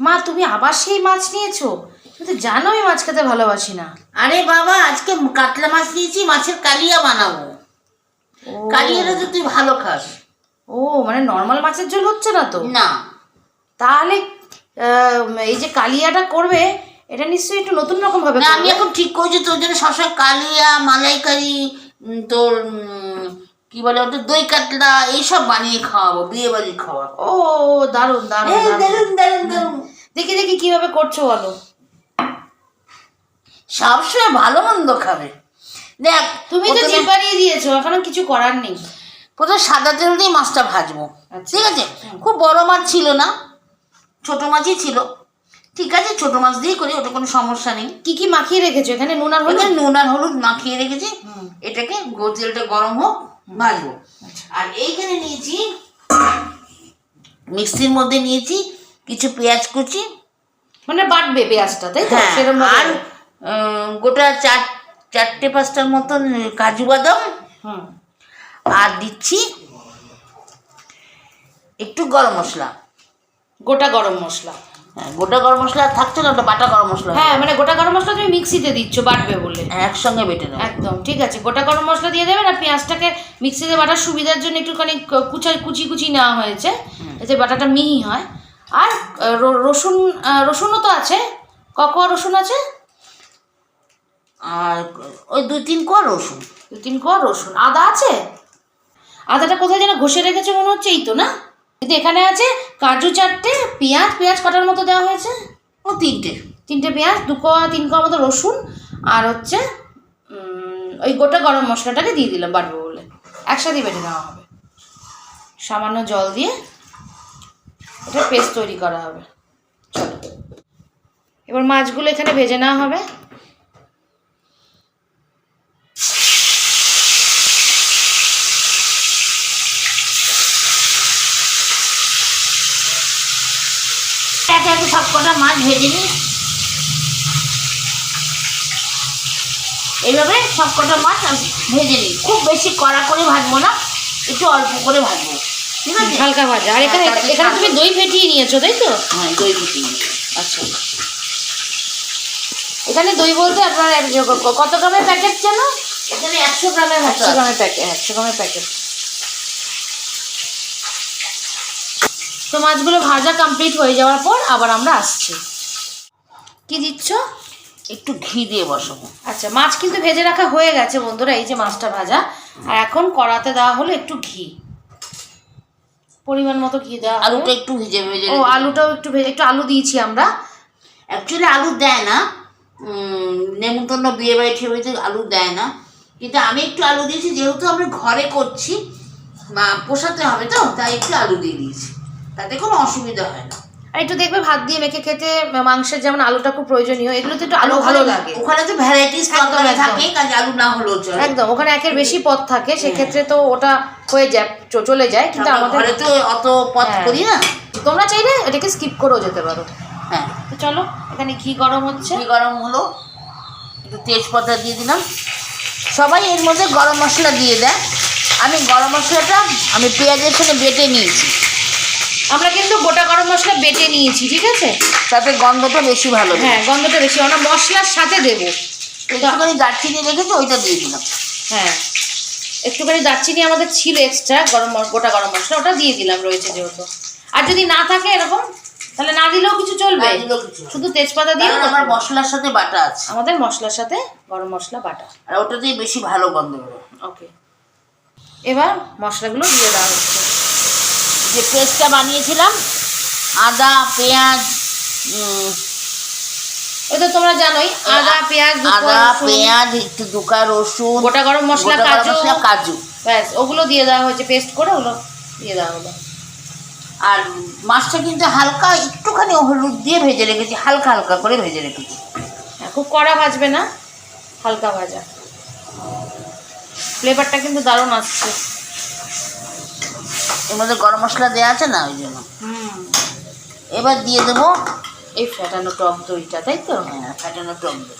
মা তুমি আবার সেই মাছ নিয়েছো? তুমি তো জানো আমি মাছ খেতে ভালোবাসি না। আরে বাবা আজকে কাতলা মাছ নিয়েছি মাছের কালিয়া বানাবো। ও, কালিয়াটা তো তুই ভালো খাস। ও মানে নর্মাল মাছের ঝোল হচ্ছে না তো? না। তাহলে এই যে কালিয়াটা করবে এটা নিশ্চয়ই একটু নতুন রকম ভাবে না আমি এখন ঠিক করছি তোর জন্য সবসময় কালিয়া মালাইকারি তোর কি বলে ওটা দই কাতলা এইসব বানিয়ে খাওয়াবো বিয়ে বাড়ি খাওয়াবো। ও দারুণ দারুণ এই, দারুণ। দারুণ, দারুণ, দারুণ। দেখি দেখি কীভাবে করছ বলো। সবসময় ভালো মন্দ খাবে। দেখ তুমি তো জিভ বাড়িয়ে দিয়েছ এখনও কিছু করার নেই। প্রথমে সাদা তেল দিয়ে মাছটা ভাজবো আচ্ছা। ঠিক আছে? খুব বড় মাছ ছিল না ছোট মাছই ছিল। ঠিক আছে ছোট মাছ দিয়ে করি ওটা কোনো সমস্যা নেই। কি কি মাখিয়ে রেখেছো? এখানে নুন আর হলুদ? নুন আর হলুদ মাখিয়ে রেখেছি। এটাকে গো- তেলটা গরম হোক ভাজবো আর এইখানে নিয়েছি মিক্সির মধ্যে নিয়েছি কিছু পেঁয়াজ কুচি। মানে বাটবে পেঁয়াজটা তাই তো? হ্যাঁ সেরকম আর গোটা চার চারটে পাঁচটার মতন কাজু বাদাম। হুম। আর দিচ্ছি একটু গরম মশলা। গোটা গরম মশলা। হ্যাঁ গোটা গরম মশলা থাকছে না ওটা বাটা গরম মশলা। হ্যাঁ মানে গোটা গরম মশলা তুমি মিক্সিতে দিচ্ছ বাটবে বলে। একসঙ্গে বেটে নেব। একদম ঠিক আছে। গোটা গরম মশলা দিয়ে দেবেন আর পেঁয়াজটাকে মিক্সিতে বাটার সুবিধার জন্য একটুখানি ক- কুচা কুচি কুচি নেওয়া হয়েছে। যাতে বাটাটা মিহি হয়। আর রসুন রসুনও তো আছে। ককোয়া রসুন আছে? আর ওই দুই তিন কোয়া রসুন। দু তিন কোয়া রসুন। আদা আছে? আদাটা কোথায় যেন ঘষে রেখেছে মনে হচ্ছে এই তো না? কিন্তু এখানে আছে কাজু চারটে পেঁয়াজ পেঁয়াজ কাটার মতো দেওয়া হয়েছে? ও তিনটে। তিনটে পেঁয়াজ দু কোয়া তিন কোয়া মতো রসুন আর হচ্ছে ওই গোটা গরম মশলাটাকে দিয়ে দিলাম বাটবো বলে। একসাথে বেটে নেওয়া হবে। সামান্য জল দিয়ে এটা পেস্ট তৈরি করা হবে। চলো। এবার মাছগুলো এখানে ভেজে নেওয়া হবে একে একে সব কটা মাছ ভেজে নিই। এইভাবে সব কটা মাছ আমি ভেজে নিই। খুব বেশি কড়া করে ভাজবো না একটু অল্প করে ভাজবো। ঠিক আছে? হালকা ভাজা। আর এখানে হ্যাঁ, এখানে তুমি দই ফেটিয়ে নিয়েছো তাই তো? হ্যাঁ দই দিচ্ছি আচ্ছা। এখানে দই বলতে আপনার কত গ্রামের প্যাকেট যেন? এখানে একশো গ্রামের একশো গ্রামের প্যাকেট একশো গ্রামের প্যাকেট। তো মাছগুলো ভাজা কমপ্লিট হয়ে যাওয়ার পর আবার আমরা আসছি। কি দিচ্ছ? একটু ঘি দিয়ে বসাবো। আচ্ছা মাছ কিন্তু ভেজে রাখা হয়ে গেছে বন্ধুরা এই যে মাছটা ভাজা। আর এখন কড়াতে দেওয়া হলো একটু ঘি। পরিমাণ মতো ঘি দেওয়া আলুটা একটু ভেজে ভেজে ও আলুটাও একটু ভেজে একটু আলু দিয়েছি আমরা। অ্যাকচুয়ালি আলু দেয় না। নেমন্তন্ন বিয়ে বাড়ি ঠিয়ে বাড়িতে আলু দেয় না। কিন্তু আমি একটু আলু দিয়েছি যেহেতু আমি ঘরে করছি পোষাতে হবে তো তাই একটু আলু দিয়ে দিয়েছি। তাতে কোনো অসুবিধা হয় না। আর একটু দেখবে ভাত দিয়ে মেখে খেতে মাংসের যেমন আলুটা খুব প্রয়োজনীয় এগুলো তো একটু আলু ভালো লাগে। ওখানে তো ভ্যারাইটিস তরকারি থাকে কাজে আলু না হলেও চলে। একদম ওখানে একের বেশি পদ থাকে সেক্ষেত্রে তো ওটা হয়ে যায় চলে যায় কিন্তু আমাদের ঘরে তো অত পথ হ্যাঁ। করি না। তোমরা চাইলে এটাকে স্কিপ করেও যেতে পারো। হ্যাঁ। তো চলো এখানে ঘি গরম হচ্ছে। ঘি গরম হলো। একটু তেজপাতা দিয়ে দিলাম। সবাই এর মধ্যে গরম মশলা দিয়ে দেয়। আমি গরম মশলাটা আমি পেঁয়াজের সঙ্গে বেটে নিয়েছি। আমরা কিন্তু গোটা গরম মশলা বেটে নিয়েছি ঠিক আছে? তাতে গন্ধটা বেশি ভালো হ্যাঁ গন্ধটা বেশি আমরা মশলার সাথে দেবো। একটুখানি দারচিনি রেখেছি ওইটা দিয়ে দিলাম। হ্যাঁ একটুখানি দারচিনি আমাদের ছিল এক্সট্রা গরম গোটা গরম মশলা ওটা দিয়ে দিলাম রয়েছে যেহেতু। আর যদি না থাকে এরকম তাহলে না দিলেও কিছু চলবে। শুধু তেজপাতা দিয়ে আমার মশলার সাথে বাটা আছে। আমাদের মশলার সাথে গরম মশলা বাটা। আর ওটাতেই বেশি ভালো গন্ধ বেরোয়। ওকে এবার মশলাগুলো দিয়ে দেওয়া হচ্ছে। যে পেস্টটা বানিয়েছিলাম আদা পেঁয়াজ ওই তো তোমরা জানোই আদা পেঁয়াজ আদা পেঁয়াজ একটু দুকা রসুন গোটা গরম মশলা কাজু? কাজু। ব্যাস ওগুলো দিয়ে দেওয়া হয়েছে পেস্ট করে ওগুলো দিয়ে দেওয়া হলো। আর মাছটা কিন্তু হালকা একটুখানি হলুদ দিয়ে ভেজে রেখেছি হালকা হালকা করে ভেজে রেখেছি। হ্যাঁ, খুব কড়া ভাজবে না হালকা ভাজা। ফ্লেভারটা কিন্তু দারুণ আসছে। এর মধ্যে গরম মশলা দেওয়া আছে না ওই জন্য? হুম। এবার দিয়ে দেবো এই ফ্যাটানো টক দইটা তাই তো? হ্যাঁ, ফ্যাটানো টক দই।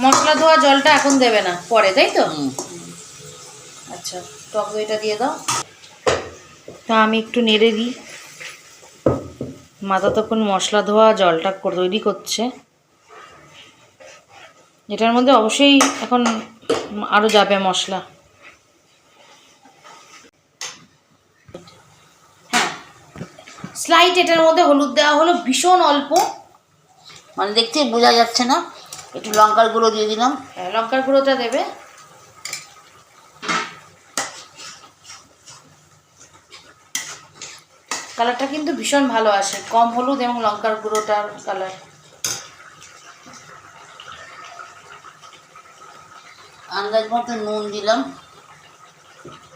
মশলা ধোয়া জলটা এখন দেবে না পরে তাই তো? আচ্ছা টক দইটা দিয়ে দাও। তা আমি একটু নেড়ে দিই। মাথা তখন মশলা ধোয়া জলটা কর- তৈরি করছে। এটার মধ্যে অবশ্যই এখন আরও যাবে মশলা। স্লাইট এটার মধ্যে হলুদ দেওয়া হলো ভীষণ অল্প। মানে দেখতে বোঝা যাচ্ছে না। একটু লঙ্কার গুঁড়ো দিয়ে দিলাম। হ্যাঁ, লঙ্কার গুঁড়োটা দেবে। কালারটা কিন্তু ভীষণ ভালো আসে কম হলুদ এবং লঙ্কার গুঁড়োটার কালার। আন্দাজ মতো নুন দিলাম।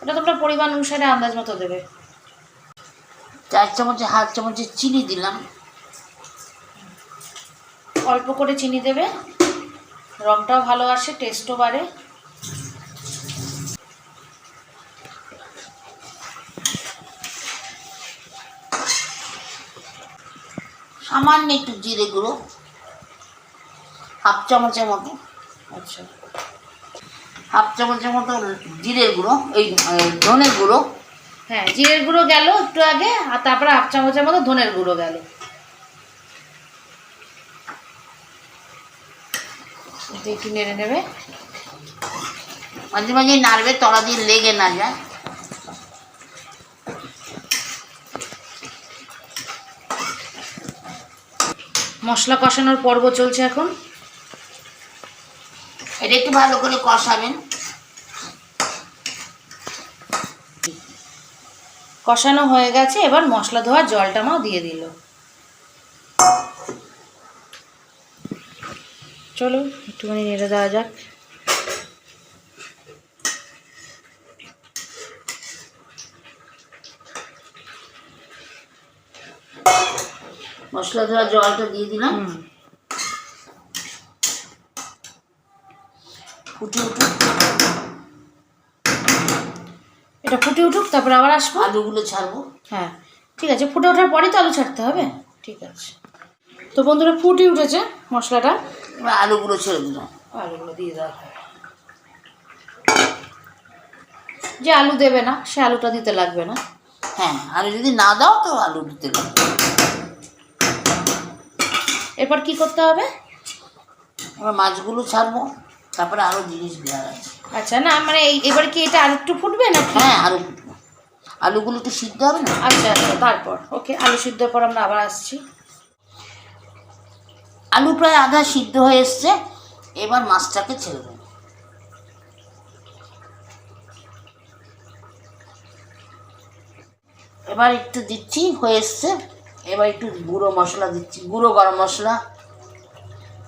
এটা তোমরা পরিমাণ অনুসারে আন্দাজ মতো দেবে। চার চামচে হাফ চামচে চিনি দিলাম। অল্প করে চিনি দেবে। রংটাও ভালো আসে টেস্টও বাড়ে। সামান্য একটু জিরে গুঁড়ো হাফ চামচের মতো। আচ্ছা। হাফ চামচের মতো জিরের গুঁড়ো এই ধনের গুঁড়ো হ্যাঁ জিরের গুঁড়ো গেল একটু আগে, আর তারপরে হাফ চামচের মতো ধনের গুঁড়ো গেল। একটু নেড়ে নেবে। মাঝে মাঝে নাড়বে, তলা দিয়ে লেগে না যায়। মশলা কষানোর পর্ব চলছে এখন। এটা একটু ভালো করে কষাবেন। কষানো হয়ে গেছে এবার মশলা ধোয়ার জলটা মাও দিয়ে দিল। চলো একটুখানি নেড়ে দেওয়া যাক। মশলা ধোয়া জলটা দিয়ে দিলাম। ফুটে উঠুক। এটা ফুটে উঠুক তারপর আবার আসব। আলুগুলো ছাড়বো। হ্যাঁ ঠিক আছে ফুটে ওঠার পরই তো আলু ছাড়তে হবে? ঠিক আছে। তো বন্ধুরা ফুটে উঠেছে মশলাটা। এবার আলুগুলো ছেড়ে দিলাম। আলুগুলো দিয়ে দেওয়া যে আলু দেবে না সে আলুটা দিতে লাগবে না। হ্যাঁ আলু যদি না দাও তো আলু দিতে লাগবে। এরপর কি করতে হবে? এবার মাছগুলো ছাড়বো তারপরে আরও জিনিস দেওয়া আছে। আচ্ছা না মানে এই- এবার কি এটা আরেকটু ফুটবে না হ্যাঁ আলু আলুগুলো তো সিদ্ধ হবে না? আচ্ছা আচ্ছা তারপর ওকে আলু সিদ্ধর পর আমরা আবার আসছি। আলু প্রায় আধা সিদ্ধ হয়ে এসছে এবার মাছটাকে ছেড়ে দেবো। এবার একটু দিচ্ছি হয়ে এসছে। এবার একটু গুঁড়ো মশলা দিচ্ছি গুঁড়ো গরম মশলা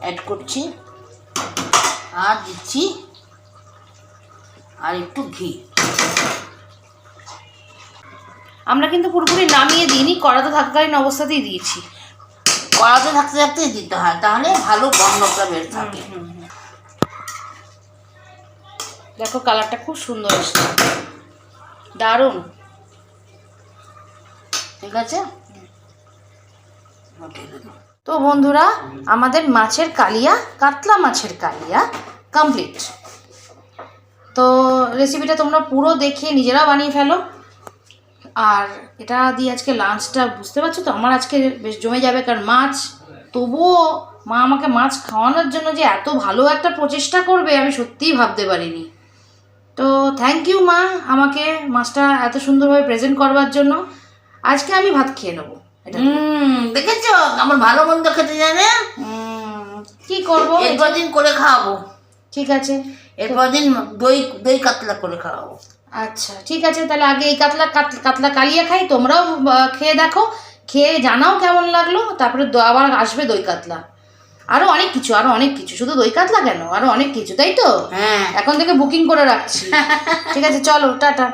অ্যাড করছি। আর দিচ্ছি আর একটু ঘি। আমরা কিন্তু পুরোপুরি নামিয়ে দিইনি কড়াতে থাকাকালীন অবস্থাতেই দিয়েছি। কড়াতে থাকতে থাকতেই দিতে হয় তাহলে ভালো গন্ধটা বের থাকে। দেখো কালারটা খুব সুন্দর এসছে দারুণ। ঠিক আছে? তো বন্ধুরা আমাদের মাছের কালিয়া কাতলা মাছের কালিয়া কমপ্লিট তো রেসিপিটা তোমরা পুরো দেখে নিজেরাও বানিয়ে ফেলো। আর এটা দিয়ে আজকে লাঞ্চটা বুঝতে পারছ তো? আমার আজকে বেশ জমে যাবে কারণ মাছ তবুও মা আমাকে মাছ খাওয়ানোর জন্য যে এত ভালো একটা প্রচেষ্টা করবে আমি সত্যিই ভাবতে পারিনি। তো থ্যাংক ইউ মা আমাকে মাছটা এত সুন্দরভাবে প্রেজেন্ট করবার জন্য। আজকে আমি ভাত খেয়ে নেব। দেখেছ? আমার ভালো মন্দ খেতে জানে? কি করব? এরপর দিন করে খাওয়াবো। ঠিক আছে। এরপর দিন দই দই কাতলা করে খাওয়াবো। আচ্ছা ঠিক আছে তাহলে আগে এই কাতলা কাত- কাতলা কালিয়া খাই তোমরাও খেয়ে দেখো খেয়ে জানাও কেমন লাগল তারপরে আবার আসবে দই কাতলা। আরও অনেক কিছু আরও অনেক কিছু শুধু দই কাতলা কেন? আরও অনেক কিছু তাই তো? হ্যাঁ। এখন থেকে বুকিং করে রাখছি। ঠিক আছে চলো টাটা।